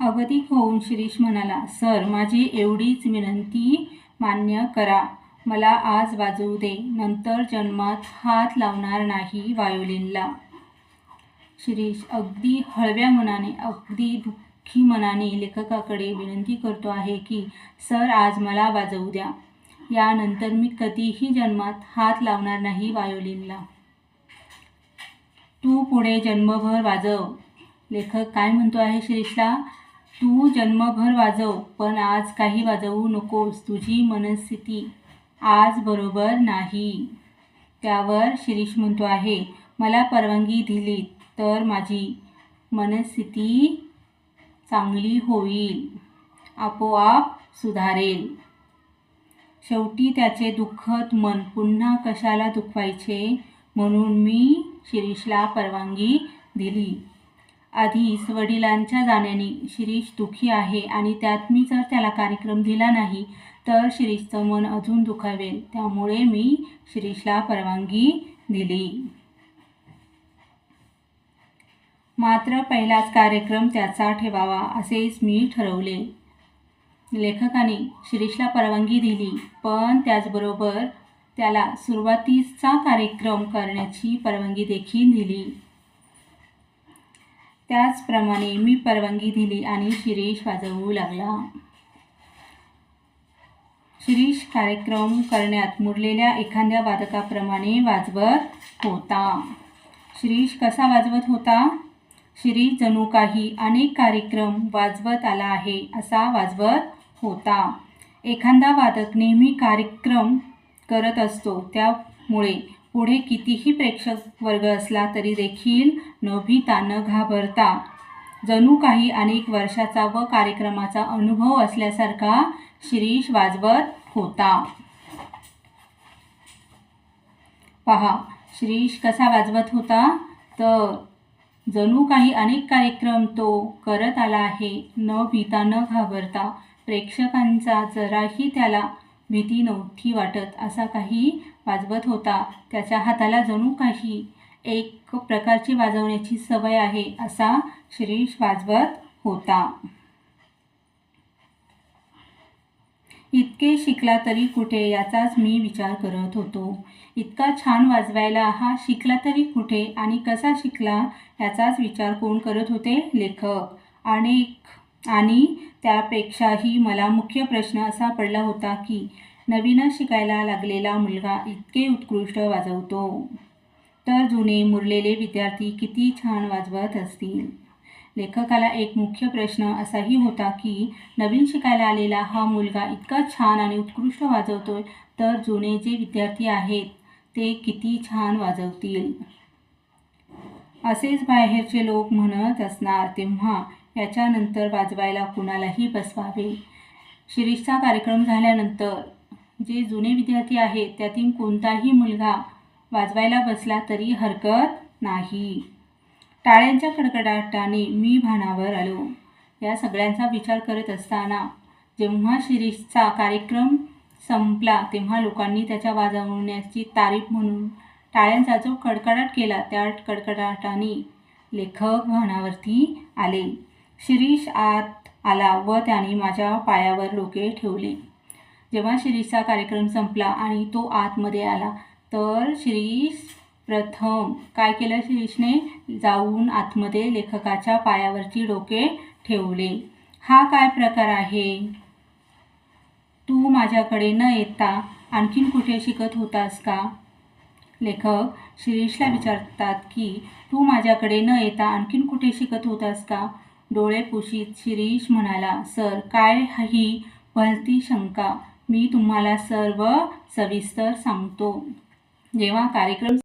अगतिक होऊन शिरीष म्हणाला सर माझी एवढीच विनंती मान्य करा. मला आज वाजवू दे. नंतर जन्मात हात लावणार नाही वायोलिनला शिरीष अगदी हळव्या मनाने अगदी दुःखी मनाने लेखकाकडे विनंती करतो आहे की सर आज मला वाजवू द्या. यानंतर मी कधीही जन्मात हात लावणार नाही वायोलिनला तू पुढे जन्मभर वाजव. लेखक काय म्हणतो आहे शिरीषला? तू जन्मभर वाजव पण आज काही वाजवू नकोस तुझी मनस्थिती. आज बरोबर नाही. त्यावर शिरीष म्हणतो आहे मला परवानगी दिली तर माझी मनस्थिती चांगली होईल. आपोआप सुधारेल. शेवटी त्याचे दुःखद मन पुन्हा कशाला दुखवायचे? म्हणून मी शिरीषला परवानगी दिली. आधीच वडिलांच्या जाण्याने शिरीष दुःखी आहे आणि त्यात मी जर त्याला कार्यक्रम दिला नाही तर शिरीषचं मन अजून दुखावेल. त्यामुळे मी शिरीषला परवानगी दिली. मात्र पहिलाच कार्यक्रम त्याचा ठेवावा असेच मी ठरवले. लेखकाने शिरीषला परवानगी दिली पण त्याचबरोबर त्याला सुरुवातीचा कार्यक्रम करण्याची परवानगी देखील दिली. त्याचप्रमाणे मी परवानगी दिली आणि शिरीष वाजवू लागला. शिरीष कार्यक्रम करण्यात मुरलेल्या एखाद्या वादकाप्रमाणे वाजवत होता. शिरीष कसा वाजवत होता? शिरीष जणू काही अनेक कार्यक्रम वाजवत आला आहे असा वाजवत होता. एखादा वादक नेहमी कार्यक्रम करत असतो त्यामुळे पुढे कितीही प्रेक्षक वर्ग असला तरी देखील न भीता न घाबरता. जणू काही अनेक वर्षाचा व कार्यक्रमाचा अनुभव असल्यासारखा शिरीष वाजवत होता. पहा शिरीष कसा वाजवत होता? तर जणू काही अनेक कार्यक्रम तो करत आला आहे. न भीता न घाबरता. प्रेक्षकांचा जराही त्याला भीती नव्हती वाटत असा काही वाजवत होता. त्याच्या हाताला जणू काही एक प्रकारची वाजवण्याची सवय आहे असा शिरीष वाजवत होता. इतके शिकला तरी कुठे याचाच मी विचार करत होतो. इतका छान वाजवायला हा शिकला तरी कुठे आणि कसा शिकला याचाच विचार कोण करत होते लेखक? अनेक आणि त्यापेक्षाही मला मुख्य प्रश्न असा पडला होता की नवीनच शिकायला लागलेला मुलगा इतके उत्कृष्ट वाजवतो. तर जुने मुरलेले विद्यार्थी किती छान वाजवत असतील. लेखकाला एक मुख्य प्रश्न असाही होता की नवीन शिकायला आलेला हा मुलगा इतका छान आणि उत्कृष्ट वाजवतोय तर जुने जे विद्यार्थी आहेत ते किती छान वाजवतील. असेच बाहेरचे लोक म्हणत असणार तेव्हा याच्यानंतर वाजवायला कुणालाही बसवावे. शिरीषचा कार्यक्रम झाल्यानंतर जे जुने विद्यार्थी आहेत त्यातील कोणताही मुलगा वाजवायला बसला तरी हरकत नाही. टाळ्यांच्या कडकडाटाने मी भानावर आलो. या सगळ्यांचा विचार करत असताना जेव्हा शिरीषचा कार्यक्रम संपला तेव्हा लोकांनी त्याच्या वाजवण्याची तारीफ म्हणून टाळ्यांचा जो कडकडाट केला त्या कडकडाटाने लेखक भानावरती आले. शिरीष आत आला व त्याने माझ्या पायावर डोके ठेवले. जेव्हा शिरीषचा कार्यक्रम संपला आणि तो आतमध्ये आला तर शिरीष प्रथम काय केलं? शिरीषने जाऊन आतमध्ये लेखकाच्या पायावरची डोके ठेवले. हा काय प्रकार आहे? तू माझ्याकडे न येता आणखीन कुठे शिकत होतास का? लेखक शिरीषला विचारतात की तू माझ्याकडे न येता आणखीन कुठे शिकत होतास का? डोळे पुशीत शिरीष म्हणाला सर काय ही भलती शंका. मी तुम्हाला सर्व सविस्तर सांगतो. जेव्हा कार्यक्रम